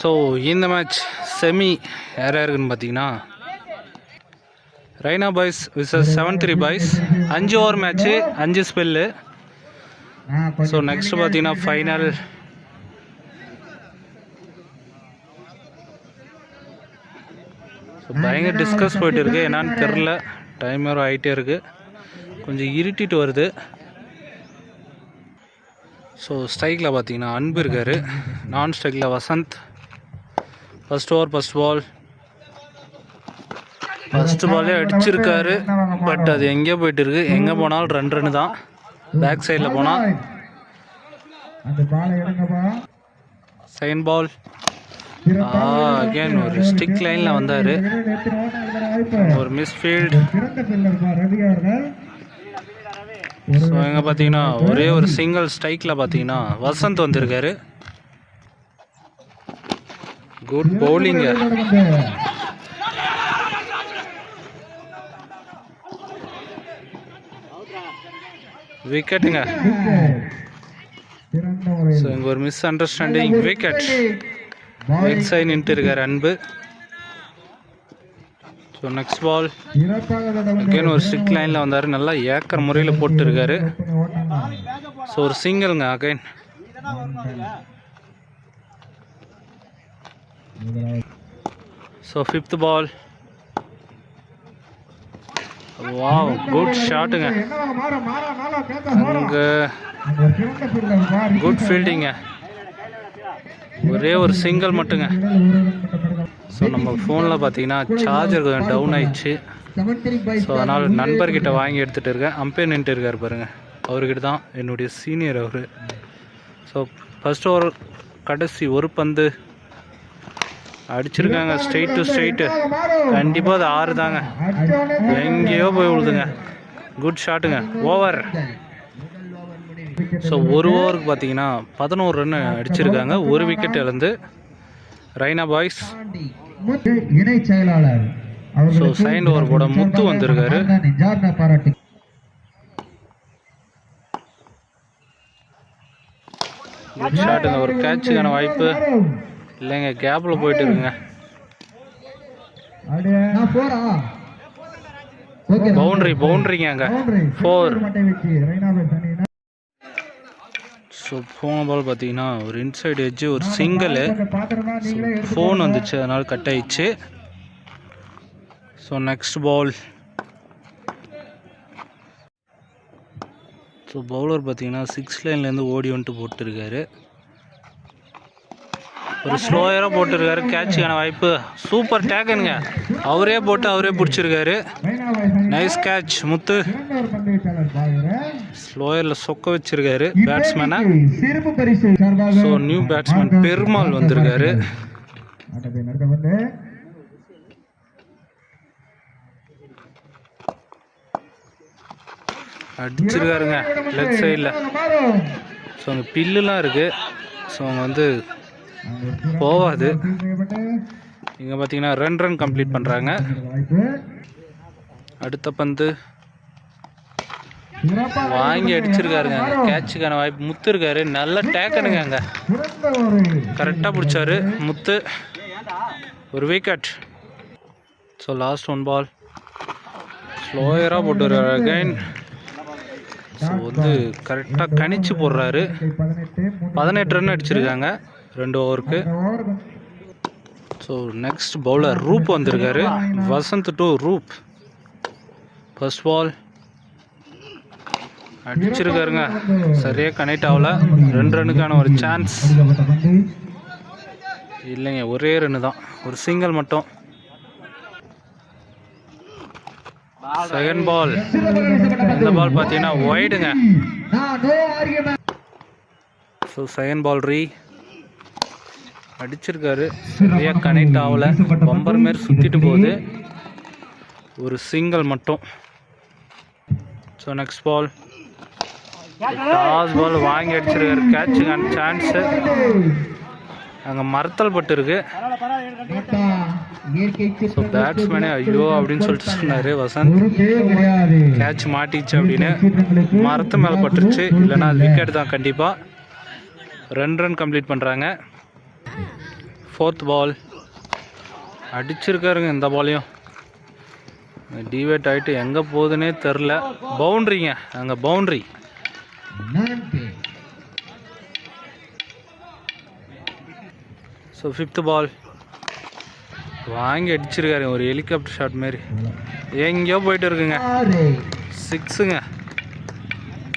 So இந்த match semi யார் யாருக்குன்னு பார்த்தீங்கன்னா Raina boys versus seven three boys அஞ்சு ஓவர் மேட்ச்சு அஞ்சு ஸ்பெல்லு ஸோ நெக்ஸ்ட் பார்த்தீங்கன்னா ஃபைனல் பயங்கர டிஸ்கஸ் போயிட்டு இருக்கு. என்னன்னு தெரில டைம் வேறு ஆகிட்டே இருக்கு. கொஞ்சம் இருட்டிட்டு வருது. ஸோ ஸ்ட்ரைக்கில் பார்த்தீங்கன்னா அன்பு இருக்கார். நான் ஸ்ட்ரைக்கில் Vasanth. First over first ball first பாலே அடிச்சிருக்காரு. பட் அது எங்கேயோ போயிட்டு இருக்கு எங்கே போனாலும் ரன் ரன்னு தான். பேக் சைடில் போனால் செகண்ட் பால் அகைன் ஒரு ஸ்டிக் லைனில் வந்தார். ஒரு மிஸ்ஃபீல்டு ஸோ எங்கே பார்த்தீங்கன்னா ஒரே ஒரு சிங்கிள் ஸ்ட்ரைக்கில் பார்த்தீங்கன்னா வசந்த் வந்திருக்காரு. குட் பவுலிங்க விக்கெட்டுங்க ஒரு ஸோ இங்கே ஒரு மிஸ் அண்டர்ஸ்டாண்டிங் விக்கெட் எக்ஸ் சைட் நின்ட்டு இருக்காரு அன்பு. ஸோ நெக்ஸ்ட் பால் சிறப்பாக அகைன் ஒரு ஸ்ட்ரிக் லைனில் வந்தார். நல்லா ஏக்கர் முறையில் போட்டுருக்காரு. ஸோ ஒரு சிங்கிள்ங்க again so fifth ball wow good ஷாட்டுங்க அங்கே குட் ஃபீல்டிங்க ஒரே ஒரு சிங்கிள் மட்டுங்க. ஸோ நம்ம ஃபோனில் பார்த்தீங்கன்னா சார்ஜர் கொஞ்சம் டவுன் ஆயிடுச்சு. ஸோ அதனால் நண்பர்கிட்ட வாங்கி எடுத்துகிட்டு இருக்கேன். அம்பே நின்றுட்டு இருக்கார் பாருங்கள் அவர்கிட்ட தான் என்னுடைய சீனியர் அவர். ஸோ ஃபஸ்ட் ஓவர் கடைசி ஒரு பந்து அடிச்சிருக்காங்க. ஸ்ட்ரெயிட் டு ஸ்ட்ரெயிட்டு கண்டிப்பாக அது ஆறு தாங்க. எங்கேயோ போய் விழுதுங்க குட் ஷாட்டுங்க ஓவர் ஸோ ஒரு ஓவருக்கு பார்த்தீங்கன்னா பதினோரு ரன் அடிச்சிருக்காங்க. ஒரு விக்கெட் இழந்து. ரைனா பாய்ஸ் இணை செயலாளர். செகண்ட் ஓவர் போட முத்து வந்திருக்காரு. ஜார்னா பாராட்டி. குட் ஷாட்டுங்க ஒரு கேட்சுக்கான வாய்ப்பு. இல்லைங்க கேப்பில் போயிட்டு இருக்குங்க. பவுண்டரி பவுண்டரிங்க அங்கே. Four. ஸோ போன பால் பார்த்தீங்கன்னா ஒரு இன்சைடு எட்ஜு ஒரு சிங்கிள் ஃபோன் வந்துச்சு அதனால் கட் ஆயிடுச்சு. So next ball so bowler பார்த்தீங்கன்னா சிக்ஸ் லைன்லேருந்து ஓடி வந்துட்டு போட்டிருக்காரு. ஒரு ஸ்லோயராக போட்டிருக்காரு. கேட்சுக்கான வாய்ப்பு. சூப்பர் டேக்கனுங்க அவரே போட்டு அவரே பிடிச்சிருக்காரு. நைஸ் கேட்ச் முத்து. ஸ்லோயரில் சொக்க வச்சிருக்காரு பேட்ஸ்மேனை ஸோ நியூ பேட்ஸ்மேன் பெருமாள் வந்திருக்காரு. அடிச்சிருக்காருங்க லெஃப்ட் சைடில் ஸோ அங்கே பில்லுலாம் இருக்குது ஸோ அவங்க வந்து போகாது இங்கே பார்த்தீங்கன்னா ரெண்டு ரன் கம்ப்ளீட் பண்ணுறாங்க அடுத்த பந்து. வாங்கி அடிச்சிருக்காருங்க. அங்கே கேட்சுக்கான வாய்ப்பு. முத்து இருக்காரு. நல்ல டேக்கனுங்க அங்கே. கரெக்டாக பிடிச்சாரு. முத்து. ஒரு wicket so last one ball ஸ்லோயராக போட்டு அகைன் ஸோ வந்து கரெக்டாக கணிச்சு போடுறாரு. பதினெட்டு ரன் அடிச்சிருக்காங்க. ரெண்டு ஓவருக்கு. Over so next bowler Roop வந்திருக்காரு. Vasanth to Roop. First ball அடிச்சிருக்காருங்க. சரியாக கனெக்ட் ஆகல. ரெண்டு ரன்னுக்கான ஒரு சான்ஸ் இல்லைங்க ஒரே ரன்னு தான் ஒரு சிங்கிள் மட்டும். செகண்ட் பால் இந்த பால் பார்த்தீங்கன்னா ஒய்டுங்க ஸோ செகண்ட் பால் ரீ அடிச்சிருக்காரு. சரியாக கனெக்ட் ஆகலை. பம்பர் மாரி சுற்றிட்டு போகுது. ஒரு சிங்கிள் மட்டும். So next ball toss ball வாங்கி அடிச்சிருக்காரு. கேட்சுக்கான சான்ஸு அங்கே மரத்தல் பட்டு இருக்கு. ஸோ பேட்ஸ்மேனே ஐயோ அப்படின்னு சொல்லிட்டு சொன்னார் வசந்த். கேட்ச் மாட்டிச்சு அப்படின்னு. மரத்து மேலே பட்டுருச்சு. இல்லைன்னா அது விக்கெட் தான் கண்டிப்பாக ரெண்டு ரன் கம்ப்ளீட் பண்ணுறாங்க ஃபோர்த் பால் அடிச்சிருக்காருங்க இந்த பாலையும் டிவேட் ஆகிட்டு எங்கே போகுதுன்னே தெரில பவுண்ட்ரிங்க அங்கே பவுண்ட்ரி ஸோ ஃபிஃப்த் பால் வாங்கி அடிச்சிருக்காரு ஒரு ஹெலிகாப்டர் ஷாட் மாதிரி எங்கேயோ போயிட்டு இருக்குங்க. சிக்ஸுங்க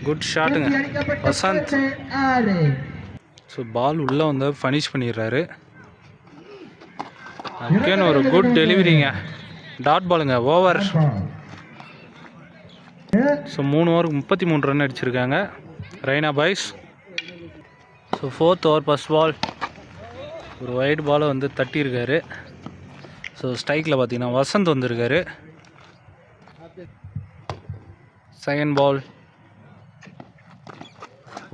குட் ஷாட்டுங்க வசந்த். ஸோ பால் உள்ளே வந்து ஃபனிஷ் பண்ணிடுறாரு. அகேன் ஒரு குட் டெலிவரிங்க டாட் பாலுங்க ஓவர் ஸோ மூணு ஓவருக்கு முப்பத்தி மூணு ரன் அடிச்சிருக்காங்க. Raina boys so fourth over first ball ஒரு ஒயிட் பாலை வந்து தட்டியிருக்காரு. ஸோ ஸ்ட்ரைக்கில் பார்த்தீங்கன்னா வசந்த் வந்திருக்காரு. செகண்ட் பால்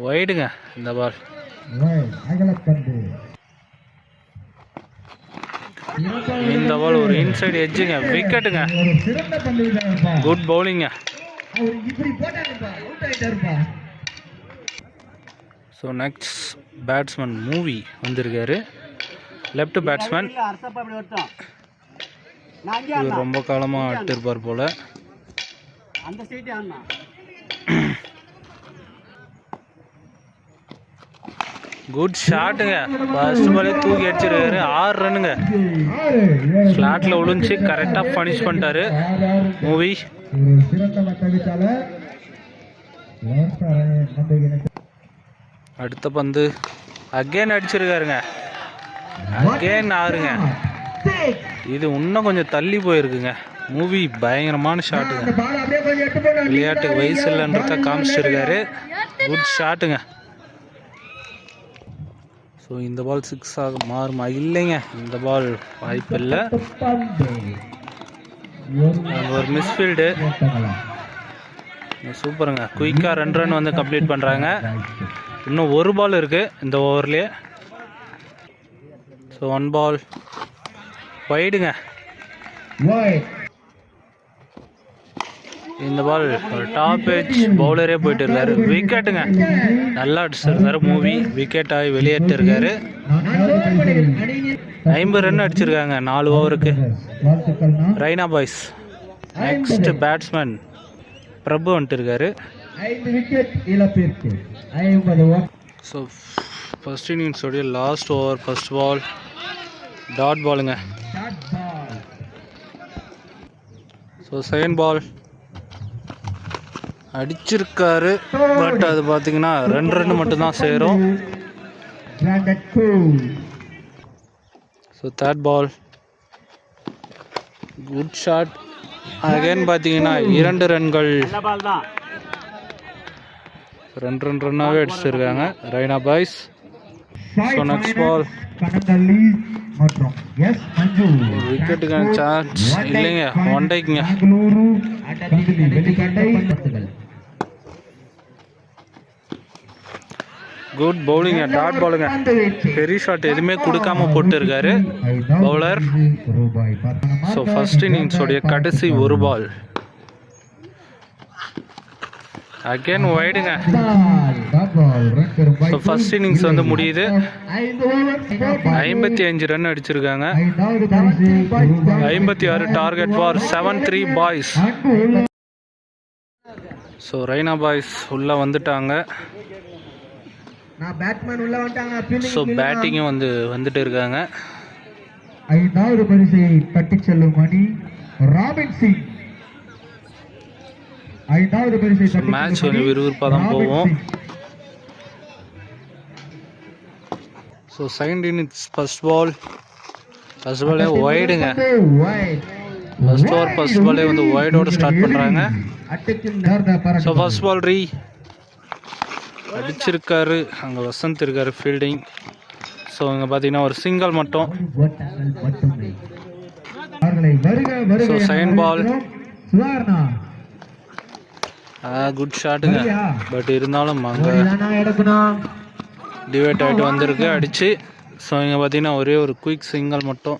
ஒயிடுங்க இந்த பால் அகலப்பந்து இந்த பால் ஒரு இன்சைடு எட்ஜுங்க விக்கெட்டுங்க குட் பவுலிங்க ஸோ நெக்ஸ்ட் பேட்ஸ்மேன் மூவி வந்திருக்காரு. லெஃப்ட் பேட்ஸ்மேன் இவர் ரொம்ப காலமாக ஆட்டிருப்பார் போல். குட் ஷாட்டுங்க ஃபர்ஸ்ட் பாலே தூக்கி அடிச்சிருக்காரு. ஆறு ரன்னுங்க. ஆறு ஃப்ளாட்டில் விழுந்துச்சு கரெக்டாக பனிஷ் பண்ணிட்டாரு. மூவி அடுத்த பந்து. அகேன் அடிச்சிருக்காருங்க. அகேன் ஆறுங்க. இது இன்னும் கொஞ்சம் தள்ளி போயிருக்குங்க. மூவி பயங்கரமான ஷாட்டுங்க விளையாட்டுக்கு வயசு இல்லைன்றத காமிச்சிருக்காரு. குட் ஷாட்டுங்க ஸோ இந்த பால் சிக்ஸ் ஆக மாறுமா? இல்லைங்க. இந்த பால் வாய்ப்பு இல்லை ஒரு மிஸ்ஃபீல்டு சூப்பருங்க. குயிக்காக ரெண்டு ரன் வந்து கம்ப்ளீட் பண்ணுறாங்க இன்னும் ஒரு பால் இருக்குது இந்த ஓவர்லேயே ஸோ ஒன் பால் ஒயிடுங்க இந்த பால் ஒரு டாப் ஏஜ் பவுலரே போயிட்டு இருக்காரு. விக்கெட்டுங்க நல்லா அடிச்சிருக்காரு மூவி விக்கெட் ஆகி வெளியேட்டு இருக்காரு ஐம்பது ரன் அடிச்சிருக்காங்க நாலு ஓவருக்கு Raina boys next batsman Prabhu வந்துட்டு இருக்காரு. So first இன்னிங்ஸோடைய last over first ball dot பாலுங்க ஸோ செகண்ட் பால் அடிச்சிருக்காரு பட் அது பார்த்தீங்கன்னா ரெண்டு ரெண்டு மட்டும்தான் சேரும் so third ball good shot again பார்த்தீங்கன்னா இரண்டு ரன்கள் ரெண்டு ரெண்டு ரன்னாகவே அடிச்சிருக்காங்க Raina boys so next ball விக்கெட்டுக்கான chance இல்லைங்க ஒன் டேக்குங்க குட் பவுலிங்க டாட் பாலுங்க பெரிய ஷாட் எதுவுமே கொடுக்காம போட்டு இருக்காரு பவுலர் ஸோ ஃபர்ஸ்ட் இன்னிங்ஸோடைய கடைசி ஒரு பால் அகைன் ஒய்டுங்க ஸோ ஃபர்ஸ்ட் இன்னிங்ஸ் வந்து முடியுது. ஐம்பத்தி அஞ்சு ரன் அடிச்சிருக்காங்க. ஐம்பத்தி ஆறு target for seven three boys so Raina boys உள்ளே வந்துட்டாங்க நான் பேட்மேன் உள்ள வந்துட்டாங்க ஸோ பேட்டிங்கும் வந்து வந்துட்டு இருக்காங்க. ஐந்தாவது பரிசையை தட்டிச் செல்லும் அணி ராபின் சிங் ஐந்தாவது பரிசை மேட்ச் கொஞ்சம் விறுவிறுப்பாக தான் Singh. So second innings first ball first பாலே ஒய்டுங்க. ஃபர்ஸ்ட் ஓவர் ஃபர்ஸ்ட் பாலே வந்து ஒய்டோட ஸ்டார்ட் பண்ணுறாங்க ஸோ ஃபர்ஸ்ட் பால் ரீ அடிச்சிருக்காரு அங்கே வசந்த் இருக்காரு ஃபீல்டிங் ஸோ இங்கே பார்த்தீங்கன்னா ஒரு சிங்கிள் மட்டும். ஸோ செகண்ட் பால் குட் ஷாட்டுங்க பட் இருந்தாலும் அங்கே டிவைட் ஆகிட்டு வந்திருக்கு அடித்து ஸோ இங்கே பார்த்தீங்கன்னா ஒரே ஒரு குயிக் சிங்கிள் மட்டும்.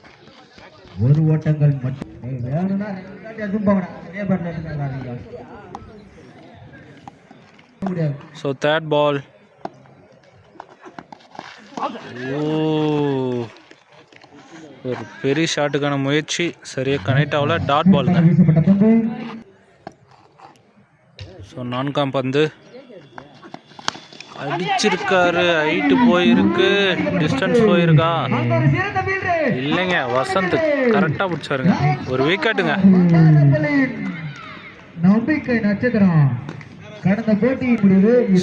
ஒரு ஓட்டங்கள் மட்டும் ஏய், வேணும்னா ரெண்டு தாட்டி அதுவும் போகணும் அதே பாட்டில் இருக்காங்க முடியாது ஸோ தேர்ட் பால் ஓ ஒரு பெரிய ஷாட்டுக்கான முயற்சி. சரியாக கனெக்ட் ஆகல. டாட் பாலுங்க ஸோ நான்காம் பந்து. அடிச்சிருக்காரு. ஹைட்டு போயிருக்கு. டிஸ்டன்ஸ் போயிருக்கா? இல்லைங்க. வசந்த் கரெக்டாக பிடிச்சாருங்க. ஒரு விக்கெட்டுங்க நம்பிக்கை நட்சத்திரம்.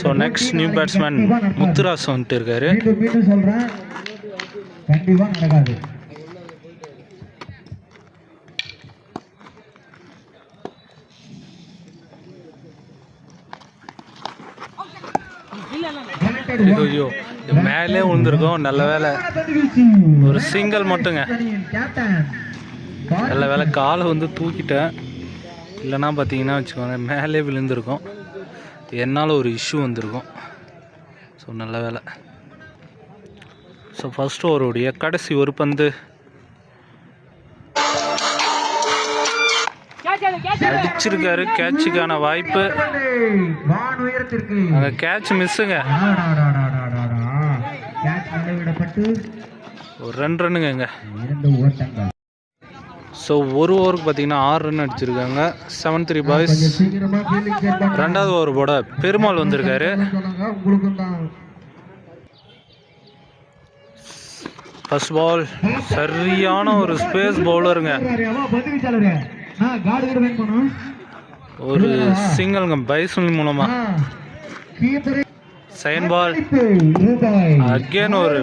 So next new batsman. Muthuras வந்துட்டு இருக்காரு. ஐயோ மேலே விழுந்திருக்கோம். நல்ல வேலை. ஒரு சிங்கிள் மட்டுங்க. நல்ல வேலை. காலை வந்து தூக்கிட்டேன். இல்லைன்னா பார்த்தீங்கன்னா வச்சுக்கோங்க மேலே விழுந்திருக்கும். என்னால் ஒரு இஷ்யூ வந்திருக்கும். ஸோ நல்ல வேலை. ஸோ ஃபஸ்ட் ஓவருடைய கடைசி ஒரு பந்து. அடிச்சிருக்காரு. கேட்சுக்கான வாய்ப்பு. அங்கே கேட்ச் மிஸ்ஸுங்க ஒரு ரெண்டு ரன்னுங்க ஸோ ஒரு ஓவருக்கு பார்த்தீங்கன்னா ஆறு ரன் அடிச்சிருக்காங்க. செவன் த்ரீ பாய்ஸ் ரெண்டாவது ஓவர் போட பெருமாள் வந்திருக்காரு. ஃபர்ஸ்ட் பால் சரியான ஒரு ஸ்பேஸ் பவுலருங்க ஒரு சிங்கிள்ங்க பைசன் மூலமா. செகண்ட் பால் அகேன் ஒரு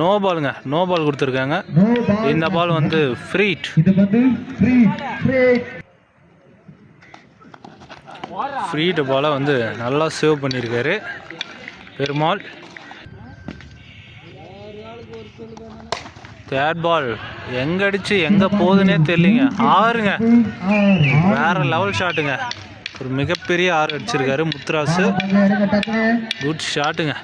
நோ பாலுங்க நோ பால் கொடுத்துருக்காங்க. இந்த பால் வந்து ஃப்ரீட் ஃப்ரீட்டு ஃப்ரீட் பாலை வந்து நல்லா சேவ் பண்ணியிருக்காரு. பெருமாள். தேர்ட் பால் எங்க அடிச்சு எங்க போகுதுன்னே தெரியலங்க. ஆறுங்க. வேற லெவல் ஷாட்டுங்க ஒரு மிகப்பெரிய ஆறு அடிச்சிருக்காரு முத்துராசு. குட் ஷாட்டுங்க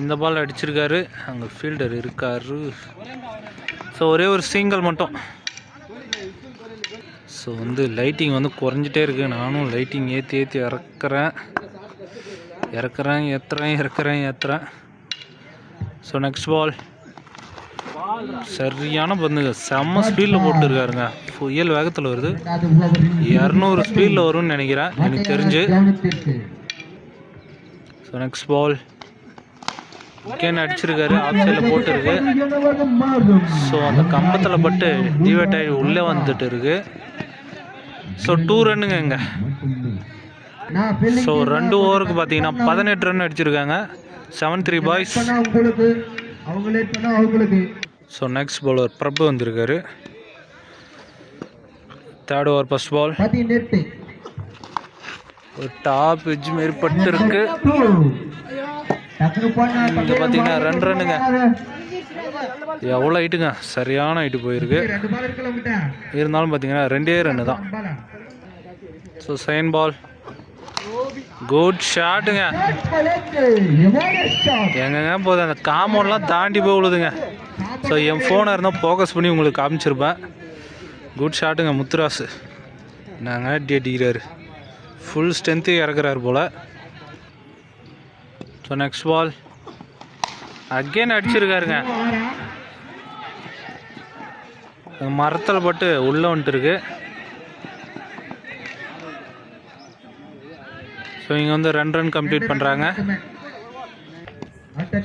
இந்த பால் அடிச்சிருக்காரு. அங்கே ஃபீல்டர் இருக்காரு. ஸோ ஒரே ஒரு சிங்கிள் மட்டும். ஸோ வந்து லைட்டிங் வந்து குறைஞ்சிட்டே இருக்குது நானும் லைட்டிங் ஏற்றி ஏற்றி இறக்குறேன். இறக்குறேன் ஏற்றுறேன் இறக்குறேன் ஏற்றுறேன் ஸோ நெக்ஸ்ட் பால் சரியான பந்துங்க. செம்ம ஸ்பீடில் போட்டுருக்காருங்க. புயல் வேகத்தில் வருது. இரநூறு ஸ்பீடில் வரும்னு நினைக்கிறேன். எனக்கு தெரிஞ்சு. ஸோ நெக்ஸ்ட் பால் விக்கெட் அடிச்சிருக்காரு. ஆஃப் சைடில் போட்டுருக்கு. ஸோ அந்த கம்பத்தில் பட்டு டிவைட் ஆகி உள்ளே வந்துட்டு இருக்கு. ஸோ டூ ரன்னுங்க இங்கே. ஸோ ரெண்டு ஓவருக்கு பார்த்தீங்கன்னா பதினெட்டு ரன் அடிச்சிருக்காங்க. செவன் த்ரீ பாய்ஸ் பண்ணா உங்களுக்கு அவங்க லேட் பண்ணா அவங்களுக்கு. ஸோ நெக்ஸ்ட் பவுலர் பிரபு வந்திருக்காரு. தேர்ட் ஓவர் ஃபர்ஸ்ட் பால் ஒரு டாப் எட்ஜ் மாரி பட்டு இருக்கு இங்கே பார்த்தீங்கன்னா ரெண்டு ரன்னுங்க எவ்வளோ ஹைட்டுங்க சரியான ஹைட்டு போயிருக்கு. இருந்தாலும் பார்த்தீங்கன்னா ரெண்டே ரன்னு தான். ஸோ செகண்ட் பால் குட் ஷாட்டுங்க எங்கங்க போகுது? அந்த காம்பவுண்ட்லாம் தாண்டி போய் விழுதுங்க ஸோ என் ஃபோனாக இருந்தால் ஃபோக்கஸ் பண்ணி உங்களுக்கு காமிச்சிருப்பேன். குட் ஷாட்டுங்க முத்துராசு. நாங்கள் அடி அடிக்கிறாரு. ஃபுல் ஸ்ட்ரென்த்து இறக்குறாரு போல். ஸோ நெக்ஸ்ட் பால் அகெயின் அடிச்சிருக்காருங்க. மரத்தில் பட்டு உள்ளே வந்துட்டுருக்கு. ஸோ இங்கே வந்து ரெண்டு ரன் கம்ப்ளீட் பண்ணுறாங்க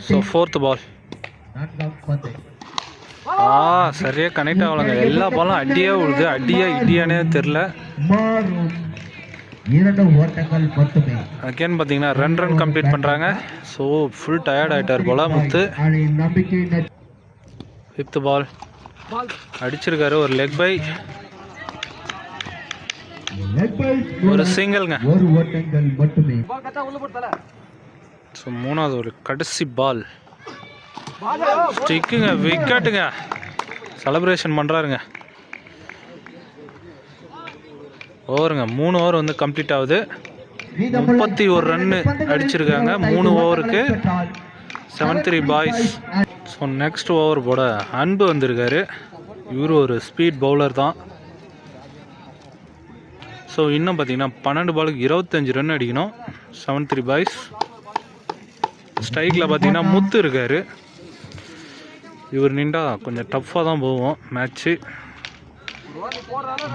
ஸோ ஃபோர்த்து பால் ஆ சரியாக கனெக்ட் ஆகலைங்க. எல்லா பாலும் அடியே விழுது அடியா இடியானே தெரில மட்டுமே அகேன் பார்த்தீங்கன்னா ரெண்டு ரன் கம்ப்ளீட் பண்ணுறாங்க ஸோ ஃபுல் டயர்ட் ஆகிட்டார் போல முத்து. ஃபிஃப்த் பால் அடிச்சிருக்காரு ஒரு லெக் பை ஒரு சிங்கிள்ங்க ஸோ மூணாவது ஒரு கடைசி பால் ஸ்டிக்குங்க விக்கெட்டுங்க. செலப்ரேஷன் பண்ணுறாருங்க ஓவருங்க மூணு ஓவர் வந்து கம்ப்ளீட் ஆகுது. முப்பத்தி ஒரு ரன்னு அடிச்சிருக்காங்க. மூணு ஓவருக்கு seven three boys so next over போட அன்பு வந்திருக்காரு. இவரு ஒரு ஸ்பீட் பவுலர் தான். ஸோ இன்னும் பார்த்தீங்கன்னா பன்னெண்டு பாலுக்கு இருபத்தஞ்சி ரன் அடிக்கணும். செவன் த்ரீ பாய்ஸ் ஸ்ட்ரைக்கில் பார்த்தீங்கன்னா முத்து இருக்கார். இவர் நின்றா கொஞ்சம் டஃப்பாக தான் போவோம். மேட்ச்சு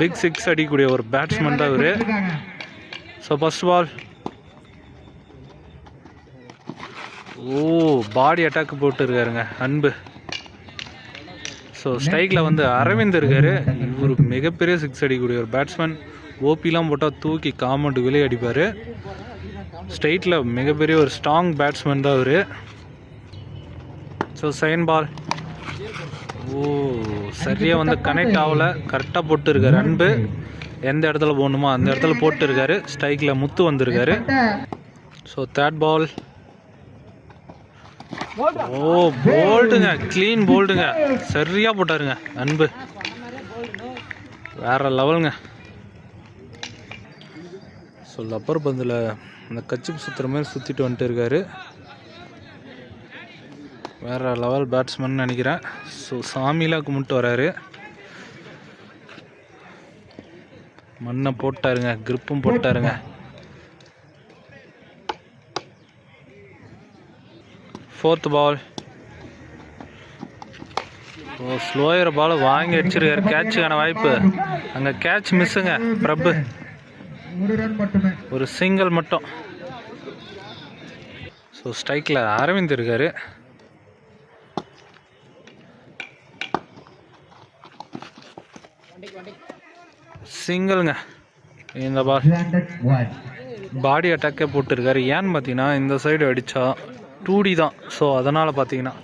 பிக் சிக்ஸ் அடிக்கக்கூடிய ஒரு பேட்ஸ்மேன் தான் இவர். So first ball oh body attack போட்டு இருக்காருங்க அன்பு. ஸோ ஸ்ட்ரைக்கில் வந்து அரவிந்த் இருக்காரு. இவர் மிகப்பெரிய சிக்ஸ் அடிக்கக்கூடிய ஒரு பேட்ஸ்மேன் ஓபிலாம் போட்டால் தூக்கி காமெண்ட் விலை அடிப்பார். ஸ்ட்ரைட்டில் மிகப்பெரிய ஒரு ஸ்ட்ராங் பேட்ஸ்மேன் தான் அவர் ஸோ செகண்ட் பால் ஓ சரியாக வந்து கனெக்ட் ஆகலை. கரெக்டாக போட்டு இருக்காரு அன்பு. எந்த இடத்துல போகணுமோ அந்த இடத்துல போட்டு இருக்காரு ஸ்ட்ரைக்கில் முத்து வந்திருக்காரு. ஸோ தேர்ட் பால் ஓ போல்டுங்க க்ளீன் போல்டுங்க சரியா போட்டாருங்க அன்பு. வேற லெவலுங்க ஸோ லப்பர் பந்தில் அந்த கச்சிப்பு சுற்றுற மாதிரி சுற்றிட்டு வந்துட்டு இருக்காரு. வேறு லெவல் பேட்ஸ்மேன் நினைக்கிறேன். ஸோ சாமிலாம் கும்பிட்டு வராரு. மண்ணை போட்டாருங்க கிரிப்பும் போட்டாருங்க. ஃபோர்த் பால் ஓ ஸ்லோயர் பால் வாங்கி அடிச்சிருக்காரு கேட்சுக்கான வாய்ப்பு. அங்கே கேட்ச் மிஸ்ஸுங்க பிரபு. ஒரு ஒரு சிங்கிள் மட்டும் ஸோ ஸ்ட்ரைக்கில் அரவிந்த் இருக்காரு. சிங்கிள்ங்க. இந்த பால். பாடி அட்டாக்கே போட்டிருக்காரு. ஏன்னு பார்த்தீங்கன்னா இந்த சைடு அடித்தா டூ டி தான். ஸோ அதனால் பார்த்தீங்கன்னா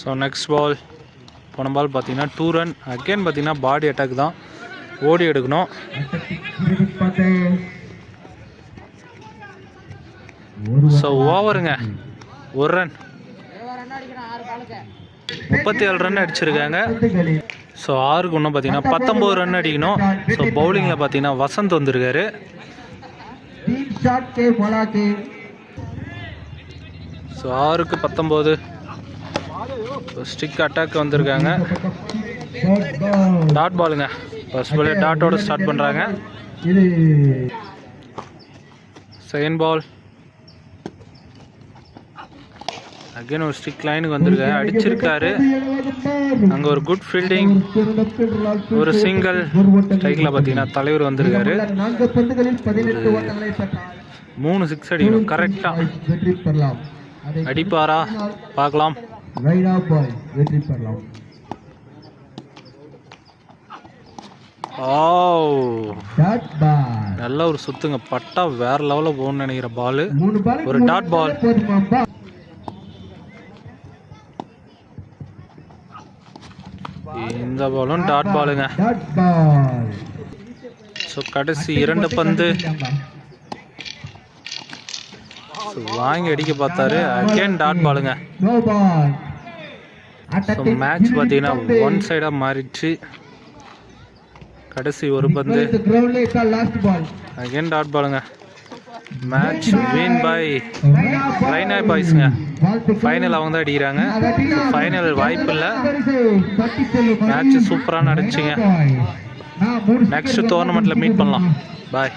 ஸோ நெக்ஸ்ட் பால் போன பால் பார்த்தீங்கன்னா டூ ரன் அகெயின் பார்த்தீங்கன்னா பாடி அட்டாக் தான். ஓடி எடுக்கணும். ஸோ ஓவருங்க ஒரு ரன் முப்பத்தி ஏழு ரன் அடிச்சிருக்காங்க. ஸோ ஆறுக்கு இன்னும் பார்த்தீங்கன்னா பத்தொம்பது ரன் அடிக்கணும். ஸோ பவுலிங்கில் பார்த்தீங்கன்னா வசந்த் வந்திருக்காரு. ஸோ ஆறுக்கு பத்தொம்போது ஸ்டிக் அட்டாக் வந்திருக்காங்க. டாட் பாலுங்க ஃபர்ஸ்ட் பால் டாட்டோட ஸ்டார்ட் பண்ணுறாங்க செகண்ட் பால் அகைன் ஒரு ஸ்டிக் லைனுக்கு வந்திருக்காரு. அடிச்சிருக்காரு. அங்கே ஒரு குட் ஃபீல்டிங் ஒரு சிங்கிள் ஸ்ட்ரைக்கில் பார்த்தீங்கன்னா தலைவர் வந்திருக்காரு. மூணு சிக்ஸ் அடிக்கணும். கரெக்டாக வெற்றி பெறலாம் அதை அடிப்பாரா? பார்க்கலாம். டாட் பால் நல்ல ஒரு சுத்துங்க. பட்டா வேற லெவலில் போகணும்னு நினைக்கிற பால் பால் ஒரு dot ball. இந்த பாலும் டாட் பாலுங்க ஸோ கடைசி இரண்டு பந்து. வாங்கி அடிக்க பார்த்தாரு. அகைன் டாட் பாலுங்க ஸோ மேட்ச் பார்த்தீங்கன்னா ஒன் சைடாக மாறிடுச்சு. கடைசி ஒரு பந்து. அகைன் டாட் பாலுங்க மேட்ச் வின் பாய் ரைனா பாய்ஸுங்க ஃபைனல் அவங்க தான் அடிக்கிறாங்க. ஃபைனல் வாய்ப்பு இல்லை. மேட்ச் சூப்பராக நடந்துச்சுங்க. நெக்ஸ்ட் டோர்னமெண்ட்டில் மீட் பண்ணலாம். பாய்